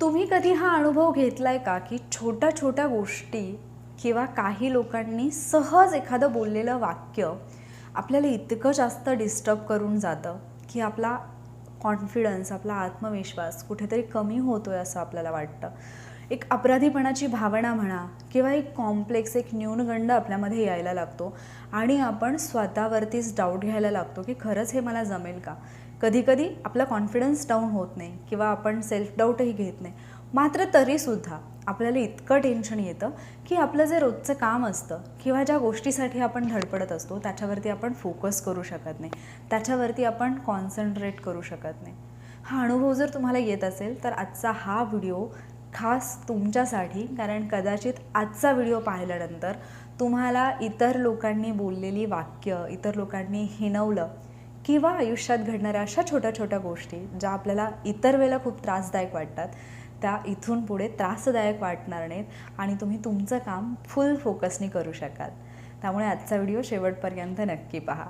तुम्ही कधी हा अनुभव घेतलाय का की छोट्या छोट्या गोष्टी किंवा काही लोकांनी सहज एखादं बोललेलं वाक्य आपल्याला इतकं जास्त डिस्टर्ब करून जातं की आपला कॉन्फिडन्स आपला आत्मविश्वास कुठेतरी कमी होतो आहे असं आपल्याला वाटतं? एक अपराधीपणाची भावना म्हणा किंवा एक कॉम्प्लेक्स एक न्यूनगंड आपल्यामध्ये यायला लागतो. आणि आपण स्वतःवरतीच डाऊट घ्यायला लागतो की खरंच हे मला जमेल का? कधीकधी आपला कॉन्फिडन्स डाऊन होत नाही किंवा आपण सेल्फ डाऊटही घेत नाही. मात्र तरीसुद्धा आपल्याला इतकं टेन्शन येतं की आपलं जे रोजचं काम असतं किंवा ज्या गोष्टीसाठी आपण धडपडत असतो त्याच्यावरती आपण फोकस करू शकत नाही. त्याच्यावरती आपण कॉन्सन्ट्रेट करू शकत नाही. हा अनुभव जर तुम्हाला येत असेल तर आजचा हा व्हिडिओ खास तुमच्यासाठी कारण कदाचित आजचा व्हिडिओ पाहिल्यानंतर तुम्हाला इतर लोकांनी बोललेली वाक्य इतर लोकांनी हिणवलं किंवा आयुष्यात घडणाऱ्या अशा छोट्या छोट्या गोष्टी ज्या आपल्याला इतर वेळेला खूप त्रासदायक वाटतात त्या इथून पुढे त्रासदायक वाटणार नाहीत आणि तुम्ही तुमचं काम फुल फोकसनी करू शकाल. त्यामुळे आजचा व्हिडिओ शेवटपर्यंत नक्की पहा.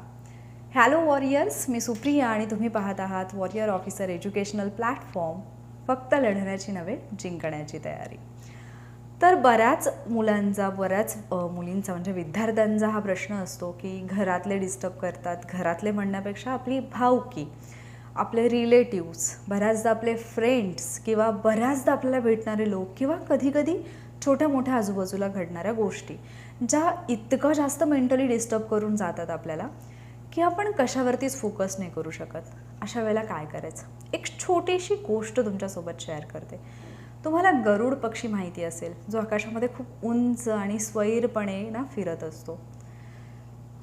हॅलो वॉरियर्स मी सुप्रिया आणि तुम्ही पाहत आहात वॉरियर ऑफिसर एज्युकेशनल प्लॅटफॉर्म फक्त लढण्याची नव्हे जिंकण्याची तयारी. तर बऱ्याच मुलांचा बऱ्याच मुलींचा म्हणजे विद्यार्थ्यांचा हा प्रश्न असतो की घरातले डिस्टर्ब करतात घरातले म्हणण्यापेक्षा आपली भावकी आपले रिलेटिव्स बऱ्याचदा आपले फ्रेंड्स किंवा बऱ्याचदा आपल्याला भेटणारे लोक किंवा कधीकधी छोट्या मोठ्या आजूबाजूला घडणाऱ्या गोष्टी ज्या इतकं जास्त मेंटली डिस्टर्ब करून जातात आपल्याला की आपण कशावरतीच फोकस नाही करू शकत. अशा वेळेला काय करायचं? एक छोटीशी गोष्ट तुमच्यासोबत शेअर करते. तुम्हाला गरुड पक्षी माहिती असेल जो आकाशामध्ये खूप उंच आणि स्वैरपणे ना फिरत असतो.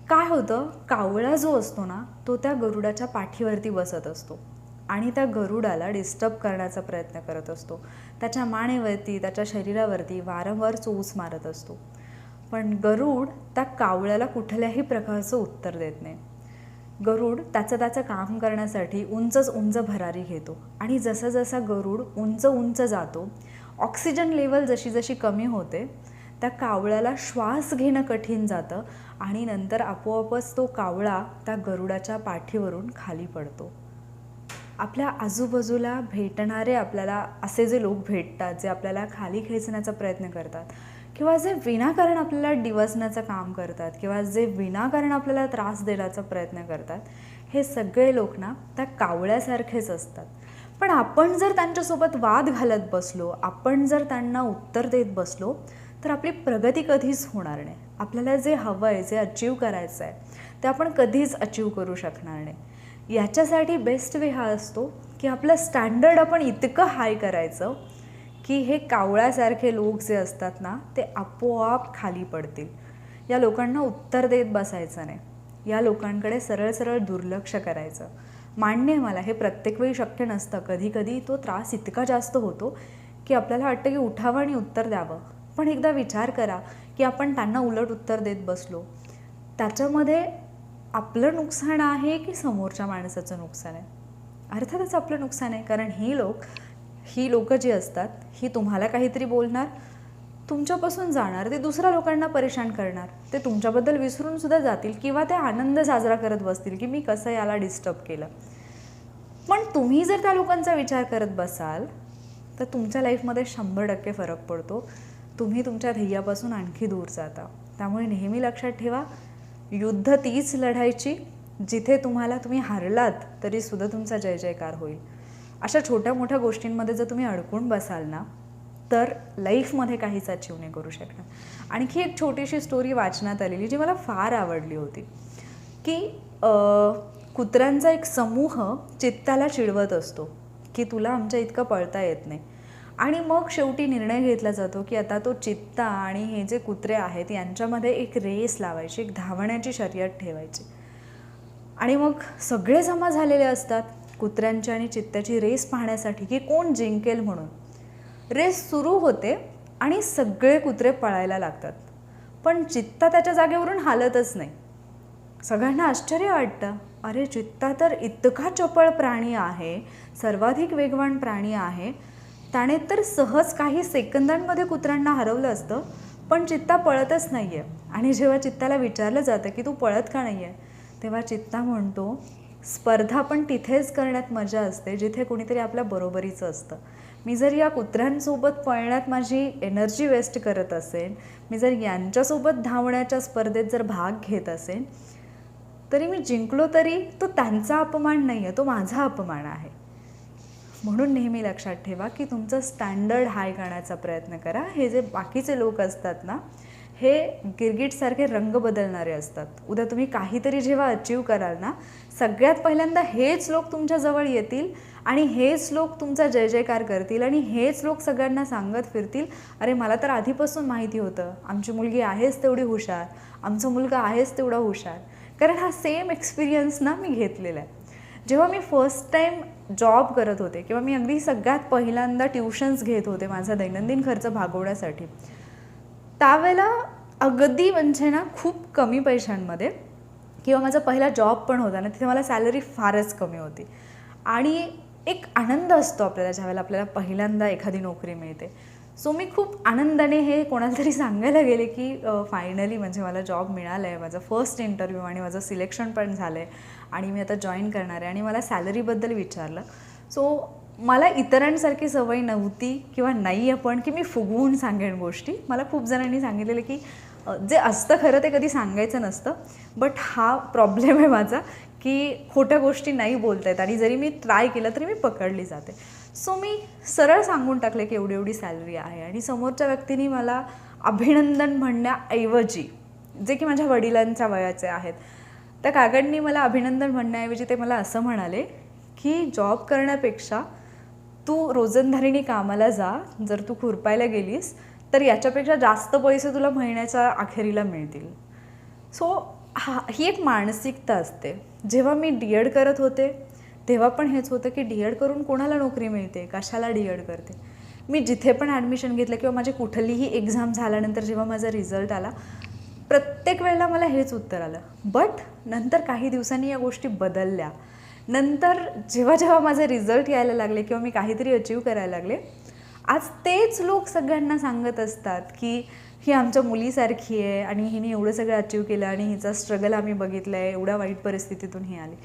काय होतं? कावळा जो असतो ना तो त्या गरुडाच्या पाठीवरती बसत असतो आणि त्या गरुडाला डिस्टर्ब करण्याचा प्रयत्न करत असतो. त्याच्या मानेवरती त्याच्या शरीरावरती वारंवार चोच मारत असतो. पण गरुड त्या कावळ्याला कुठल्याही प्रकारचं उत्तर देत नाही. गरुड त्याचं त्याचं काम करण्यासाठी उंचच उंच भरारी घेतो. आणि जसं जसा गरुड उंच उंच जातो ऑक्सिजन लेवल जशी जशी कमी होते त्या कावळ्याला श्वास घेणं कठीण जातं आणि नंतर आपोआपच तो कावळा त्या गरुडाच्या पाठीवरून खाली पडतो. आपल्या आजूबाजूला भेटणारे आपल्याला असे जे लोक भेटतात जे आपल्याला खाली खेचण्याचा प्रयत्न करतात किंवा जे विनाकारण आपल्याला डिवसण्याचं काम करतात किंवा जे विनाकारण आपल्याला त्रास देण्याचा प्रयत्न करतात हे सगळे लोक ना त्या कावळ्यासारखेच असतात. पण आपण जर त्यांच्यासोबत वाद घालत बसलो आपण जर त्यांना उत्तर देत बसलो तर आपली प्रगती कधीच होणार नाही. आपल्याला जे हवं आहे जे अचीव करायचं आहे ते आपण कधीच अचीव करू शकणार नाही. याच्यासाठी बेस्ट वे हा असतो की आपलं स्टँडर्ड आपण इतकं हाय करायचं की हे कावळ्यासारखे लोक जे असतात ना ते आपोआप खाली पडतील. या लोकांना उत्तर देत बसायचं नाही. या लोकांकडे सरळ सरळ दुर्लक्ष करायचं. मान्य आहे मला हे प्रत्येक वेळी शक्य नसतं. कधी कधी तो त्रास इतका जास्त होतो की आपल्याला वाटतं की उठावं आणि उत्तर द्यावं. पण एकदा विचार करा की आपण त्यांना उलट उत्तर देत बसलो. त्याच्यामध्ये आपलं नुकसान आहे की समोरच्या माणसाचं नुकसान आहे? अर्थातच आपलं नुकसान आहे. कारण हे लोक ही लोकं जी असतात ही तुम्हाला काहीतरी बोलणार तुमच्यापासून जाणार ते दुसऱ्या लोकांना परेशान करणार ते तुमच्याबद्दल विसरून सुद्धा जातील किंवा ते आनंद साजरा करत बसतील की मी कसं याला डिस्टर्ब केलं. पण तुम्ही जर त्या लोकांचा विचार करत बसाल तर तुमच्या लाईफमध्ये शंभर टक्के फरक पडतो. तुम्ही तुमच्या ध्येयापासून आणखी दूर जाता. त्यामुळे नेहमी लक्षात ठेवा युद्ध तीच लढायची जिथे तुम्हाला तुम्ही हारलात तरी सुद्धा तुमचा जय जयकार होईल. अशा छोट्या मोठ्या गोष्टींमध्ये जर तुम्ही अडकून बसाल ना तर लाईफमध्ये काहीच अचीव नाही करू शकणार. आणखी एक छोटीशी स्टोरी वाचण्यात आलेली जी मला फार आवडली होती. की कुत्र्यांचा एक समूह चित्ताला चिडवत असतो की तुला आमच्या इतकं पळता येत नाही. आणि मग शेवटी निर्णय घेतला जातो की आता तो चित्ता आणि हे जे कुत्रे आहेत यांच्यामध्ये एक रेस लावायची एक धावण्याची शर्यत ठेवायची. आणि मग सगळे जमा झालेले असतात. कुत्र्यांची आणि चित्त्याची रेस पाहण्यासाठी की कोण जिंकेल म्हणून. रेस सुरू होते आणि सगळे कुत्रे पळायला लागतात. पण चित्ता त्याच्या जागेवरून हालतच नाही. सगळ्यांना आश्चर्य वाटतं. अरे चित्ता तर इतका चपळ प्राणी आहे सर्वाधिक वेगवान प्राणी आहे. त्याने तर सहज काही सेकंदांमध्ये कुत्र्यांना हरवलं असतं पण चित्ता पळतच नाही आहे आणि जेव्हा चित्ताला विचारलं जातं की तू पळत का नाही आहे तेव्हा चित्ता म्हणतो स्पर्धा पण तिथेच करण्यात मजा असते जिथे कोणीतरी आपल्या बरोबरीचं असतं. मी जर या कुत्र्यांसोबत पळण्यात माझी एनर्जी वेस्ट करत असेन मी जर यांच्यासोबत धावण्याच्या स्पर्धेत जर भाग घेत असेन तरी मी जिंकलो तरी तो त्यांचा अपमान नाही आहे तो माझा अपमान आहे. म्हणून नेहमी लक्षात ठेवा की तुमचं स्टँडर्ड हाय करण्याचा प्रयत्न करा. हे जे बाकीचे लोक असतात ना हे गिरगिटसारखे रंग बदलणारे असतात. उद्या तुम्ही काहीतरी जेव्हा अचीव कराल ना सगळ्यात पहिल्यांदा हेच लोक तुमच्याजवळ येतील आणि हेच लोक तुमचा जय जयकार करतील आणि हेच लोक सगळ्यांना सांगत फिरतील अरे मला तर आधीपासून माहिती होतं आमची मुलगी आहेच तेवढी हुशार आमचा मुलगा आहेच तेवढा हुशार. कारण हा सेम एक्सपिरियन्स ना मी घेतलेला आहे. जेव्हा मी फर्स्ट टाईम जॉब करत होते किंवा मी अगदी सगळ्यात पहिल्यांदा ट्युशन्स घेत होते माझा दैनंदिन खर्च भागवण्यासाठी त्यावेळेला अगदी म्हणजे ना खूप कमी पैशांमध्ये किंवा माझा पहिला जॉब पण होता ना तिथे मला सॅलरी फारच कमी होती. आणि एक आनंद असतो आपल्याला ज्यावेळेला आपल्याला पहिल्यांदा एखादी नोकरी मिळते. सो मी खूप आनंदाने हे कोणाला तरी सांगायला गेले की फायनली म्हणजे मला जॉब मिळाला आहे माझा फर्स्ट इंटरव्ह्यू आणि माझं सिलेक्शन पण झालं आहे आणि मी आता जॉईन करणार आहे. आणि मला सॅलरीबद्दल विचारलं. सो मला इतरांसारखी सवय नव्हती किंवा नाही आहे पण की मी फुगवून सांगेन गोष्टी. मला खूप जणांनी सांगितलेलं की जे असतं खरं ते कधी सांगायचं नसतं. बट हा प्रॉब्लेम आहे माझा की खोट्या गोष्टी नाही बोलता येत आणि जरी मी ट्राय केलं तरी मी पकडली जाते. सो मी सरळ सांगून टाकले की एवढी एवढी सॅलरी आहे. आणि समोरच्या व्यक्तीने मला अभिनंदन म्हणण्याऐवजी जे की माझ्या वडिलांच्या वयाचे आहेत त्या काकांनी मला अभिनंदन म्हणण्याऐवजी ते मला असं म्हणाले की जॉब करण्यापेक्षा तू रोजंदारीने कामाला जा जर तू खुरपायला गेलीस तर याच्यापेक्षा जास्त पैसे तुला महिन्याच्या अखेरीला मिळतील. सो हा ही एक मानसिकता असते. जेव्हा मी डी एड करत होते तेव्हा पण हेच होतं की डी एड करून कोणाला नोकरी मिळते? कशाला डी एड करते? मी जिथे पण ॲडमिशन घेतलं किंवा माझी कुठलीही एक्झाम झाल्यानंतर जेव्हा माझा रिझल्ट आला प्रत्येक वेळेला मला हेच उत्तर आलं. बट नंतर काही दिवसांनी या गोष्टी बदलल्या. नंतर जेव्हा जेव्हा माझे रिझल्ट यायला लागले किंवा मी काहीतरी अचीव करायला लागले आज तेच लोक सगळ्यांना सांगत असतात की ही आमच्या मुलीसारखी आहे आणि हिने एवढं सगळं अचीव केलं आणि हिचा स्ट्रगल आम्ही बघितला आहे एवढ्या वाईट परिस्थितीतून ही आली.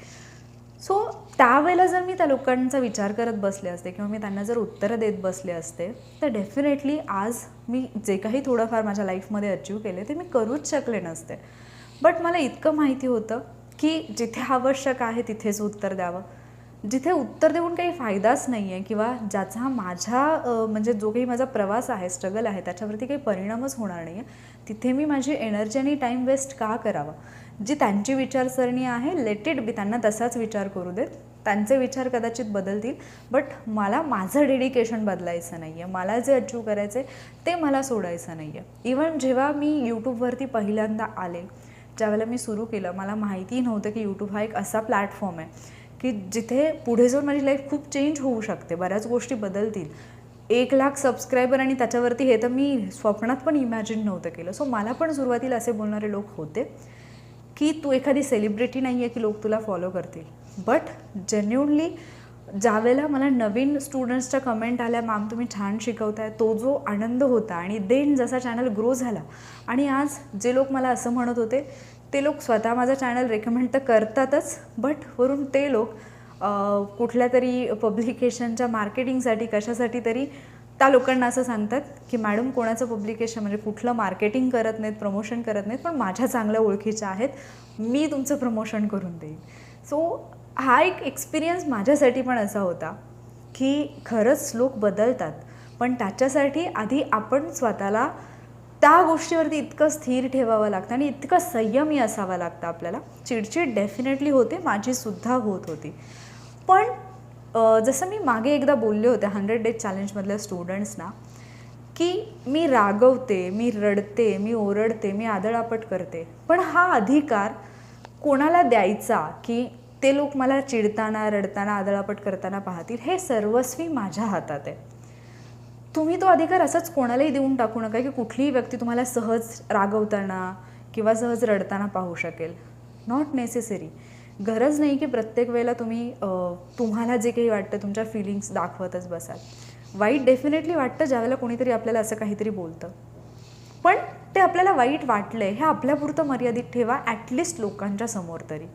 सो त्यावेळेला जर मी त्या लोकांचा विचार करत बसले असते किंवा मी त्यांना जर उत्तरं देत बसले असते तर डेफिनेटली आज मी जे काही थोडंफार माझ्या लाईफमध्ये अचीव केले ते मी करूच शकले नसते. बट मला इतकं माहिती होतं की जिथे आवश्यक आहे तिथेच उत्तर द्यावं. जिथे उत्तर देऊन काही फायदाच नाही आहे किंवा ज्याचा माझ्या म्हणजे जो काही माझा प्रवास आहे स्ट्रगल आहे त्याच्यावरती काही परिणामच होणार नाही आहे तिथे मी माझी एनर्जी आणि टाईम वेस्ट का करावा? जी त्यांची विचारसरणी आहे लेट इट बी त्यांना तसाच विचार करू देत. त्यांचे विचार कदाचित बदलतील बट मला माझं डेडिकेशन बदलायचं नाही आहे मला जे अचीव करायचं आहे ते मला सोडायचं नाही आहे इवन जेव्हा मी यूट्यूबवरती पहिल्यांदा आले ज्यावेळेला मी सुरू केलं मला माहिती नव्हतं की यूट्यूब हा एक असा प्लॅटफॉर्म आहे की जिथे पुढे जाऊन माझी लाईफ खूप चेंज होऊ शकते बऱ्याच गोष्टी बदलतील. एक लाख सबस्क्रायबर आणि त्याच्यावरती हे तर मी स्वप्नात पण इमॅजिन नव्हतं केलं. सो मला पण सुरुवातीला असे बोलणारे लोक होते की तू एखादी सेलिब्रिटी नाही आहे की लोक तुला फॉलो करतील. बट जेन्युनली ज्यावेळेला मला नवीन स्टुडंट्सच्या कमेंट आल्या मॅम तुम्ही छान शिकवताय. तो जो आनंद होता आणि देन जसा चॅनल ग्रो झाला आणि आज जे लोक मला असं म्हणत होते ते लोक स्वतः माझा चॅनल रेकमेंड तर करतातच बट वरून ते लोक कुठल्या तरी पब्लिकेशनच्या मार्केटिंगसाठी कशासाठी तरी त्या लोकांना असं सांगतात की मॅडम कोणाचं पब्लिकेशन म्हणजे कुठलं मार्केटिंग करत नाहीत प्रमोशन करत नाहीत पण माझ्या चांगल्या ओळखीच्या आहेत. मी तुमचं प्रमोशन करून देईन. सो हा एक एक्सपिरियन्स माझ्यासाठी पण असा होता की खरंच लोक बदलतात पण त्याच्यासाठी आधी आपण स्वतःला त्या गोष्टीवरती इतकं स्थिर ठेवावं लागतं आणि इतकं संयमी असावा लागतं आपल्याला. चिडचिड डेफिनेटली होते माझीसुद्धा होत होती. पण जसं मी मागे एकदा बोलले होते हंड्रेड डेज चॅलेंजमधल्या स्टुडंट्सना की मी रागवते मी रडते मी ओरडते मी आदळापट करते. पण हा अधिकार कोणाला द्यायचा की ते लोक मला चिडताना रडताना आदळापट करताना पाहतील. हे सर्वस्वी माझ्या हातात आहे. तुम्ही तो अधिकार असंच कोणालाही देऊन टाकू नका की कुठलीही व्यक्ती तुम्हाला सहज रागवताना किंवा सहज रडताना पाहू शकेल. नॉट नेसेसरी गरज नाही की प्रत्येक वेळेला तुम्ही तुम्हाला जे काही वाटतं तुमच्या फिलिंग्स दाखवतच बसाल. वाईट डेफिनेटली वाटतं ज्यावेळेला कोणीतरी आपल्याला असं काहीतरी बोलतं. पण ते आपल्याला वाईट वाटलं आहे हे आपल्यापुरतं मर्यादित ठेवा ॲटलिस्ट लोकांच्या समोर तरी.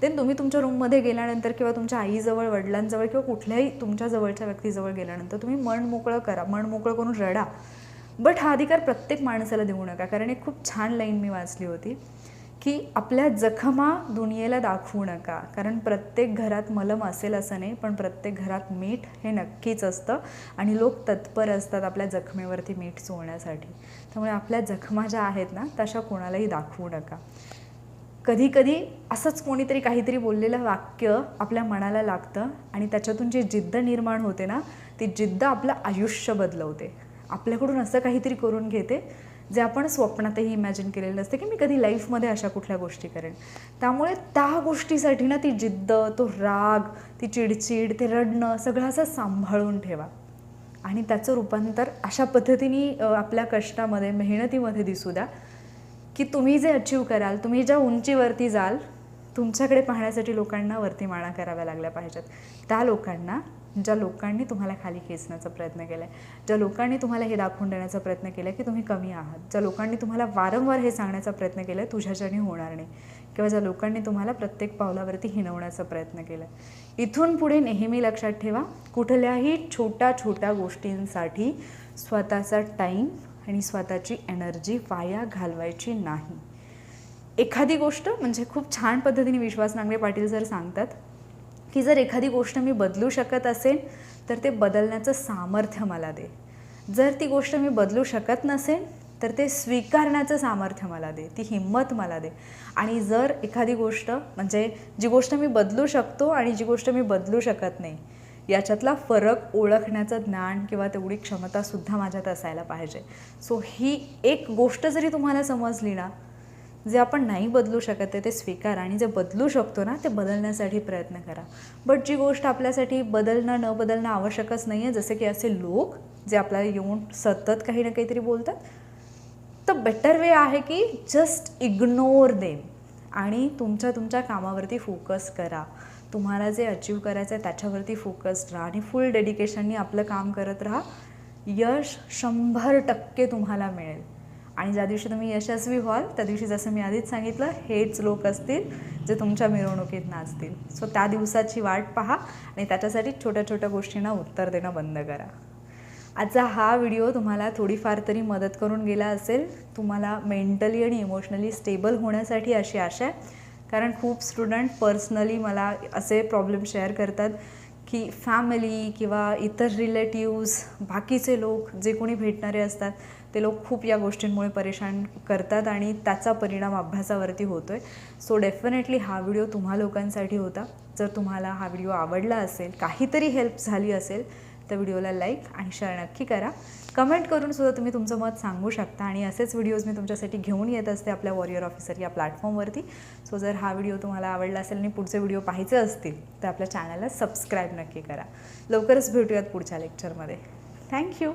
देन तुम्ही तुमच्या रूममध्ये गेल्यानंतर किंवा तुमच्या आईजवळ वडिलांजवळ किंवा कुठल्याही तुमच्या जवळच्या व्यक्तीजवळ गेल्यानंतर तुम्ही मन मोकळं करा मन मोकळं करून रडा. बट हा अधिकार प्रत्येक माणसाला देऊ नका कारण एक खूप छान लाईन मी वाचली होती. की आपल्या जखमा दुनियेला दाखवू नका. कारण प्रत्येक घरात मलम असेल असं नाही पण प्रत्येक घरात मीठ हे नक्कीच असतं. आणि लोक तत्पर असतात आपल्या जखमेवरती मीठ चोळण्यासाठी. त्यामुळे आपल्या जखमा ज्या आहेत ना तशा कोणालाही दाखवू नका. कधी कधी असंच कोणीतरी काहीतरी बोललेलं वाक्य आपल्या मनाला लागतं आणि त्याच्यातून जी जिद्द निर्माण होते ना ती जिद्द आपलं आयुष्य बदलवते. आपल्याकडून असं काहीतरी करून घेते. जे आपण स्वप्नातही इमॅजिन केलेलं नसते की मी कधी लाईफमध्ये अशा कुठल्या गोष्टी करेन. त्यामुळे त्या गोष्टीसाठी ना ती जिद्द तो राग ती चिडचिड ते रडणं सगळं असं सांभाळून ठेवा. आणि त्याचं रूपांतर अशा पद्धतीने आपल्या कष्टामध्ये मेहनतीमध्ये दिसू द्या की तुम्ही जे अचीव कराल तुम्ही ज्या उंचीवरती जाल तुमच्याकडे पाहण्यासाठी लोकांना वरती माळा कराव्या लागल्या पाहिजेत. त्या लोकांना ज्या लोकांनी तुम्हाला खाली खेचण्याचा प्रयत्न केला आहे ज्या लोकांनी तुम्हाला हे दाखवून देण्याचा प्रयत्न केला आहे की तुम्ही कमी आहात ज्या लोकांनी तुम्हाला वारंवार हे सांगण्याचा प्रयत्न केला आहे तुझ्याच्याने होणार नाही किंवा ज्या लोकांनी तुम्हाला प्रत्येक पावलावरती हिणवण्याचा प्रयत्न केला आहे इथून पुढे नेहमी लक्षात ठेवा कुठल्याही छोट्या छोट्या गोष्टींसाठी स्वतःचा टाईम आणि स्वतःची एनर्जी वाया घालवायची नाही. एखादी गोष्ट म्हणजे खूप छान पद्धतीने विश्वास नांगरे पाटील सर सांगतात की जर एखादी गोष्ट मी बदलू शकत असेल तर ते बदलण्याचं सामर्थ्य मला दे. जर ती गोष्ट मी बदलू शकत नसेल तर ते स्वीकारण्याचं सामर्थ्य मला दे. ती हिंमत मला दे. आणि जर एखादी गोष्ट म्हणजे जी गोष्ट मी बदलू शकतो आणि जी गोष्ट मी बदलू शकत नाही याच्यातला फरक ओळखण्याचं ज्ञान किंवा तेवढी क्षमतासुद्धा माझ्यात असायला पाहिजे. सो ही एक गोष्ट जरी तुम्हाला समजली ना जे आपण नाही बदलू शकत आहे ते स्वीकारा आणि जे बदलू शकतो ना ते बदलण्यासाठी प्रयत्न करा. बट जी गोष्ट आपल्यासाठी बदलणं न बदलणं आवश्यकच नाही आहे जसे की असे लोक जे आपल्याला येऊन सतत काही ना काहीतरी बोलतात तर बेटर वे आहे की जस्ट इग्नोर देम आणि तुमच्या तुमच्या कामावरती फोकस करा. तुम्हाला जे अचीव करायचं आहे त्याच्यावरती फोकस्ड राहा आणि फुल डेडिकेशननी आपलं काम करत राहा. यश शंभर टक्के तुम्हाला मिळेल. आणि ज्या दिवशी तुम्ही यशस्वी व्हाल त्या दिवशी जसं मी आधीच सांगितलं हेच लोक असतील जे तुमच्या मिरवणुकीत नाचतील. सो त्या दिवसाची वाट पहा आणि त्याच्यासाठी छोट्या छोट्या गोष्टींना उत्तर देणं बंद करा. आजचा हा व्हिडिओ तुम्हाला थोडीफार तरी मदत करून गेला असेल. तुम्हाला मेंटली आणि इमोशनली स्टेबल होण्यासाठी अशी आशा आहे. कारण खूप स्टुडंट पर्सनली मला असे प्रॉब्लेम शेअर करतात की फॅमिली किंवा इतर रिलेटिव्ज बाकीचे लोक जे कोणी भेटणारे असतात ते लोक खूप या गोष्टींमुळे परेशान करतात आणि त्याचा परिणाम अभ्यासावरती होतो आहे सो डेफिनेटली हा व्हिडिओ तुम्हा लोकांसाठी होता. जर तुम्हाला हा व्हिडिओ आवडला असेल काहीतरी हेल्प झाली असेल तर व्हिडिओला लाईक आणि शेअर नक्की करा. कमेंट करून सुद्धा तुम्ही तुमचं मत सांगू शकता आणि असेच व्हिडिओज मी तुमच्यासाठी घेऊन येत असते आपल्या वॉरियर ऑफिसर या प्लॅटफॉर्मवरती सो जर हा व्हिडिओ तुम्हाला आवडला असेल आणि पुढचे व्हिडिओ पाहायचे असतील तर आपल्या चॅनलला सबस्क्राईब नक्की करा. लवकरच भेटूयात पुढच्या लेक्चरमध्ये थँक्यू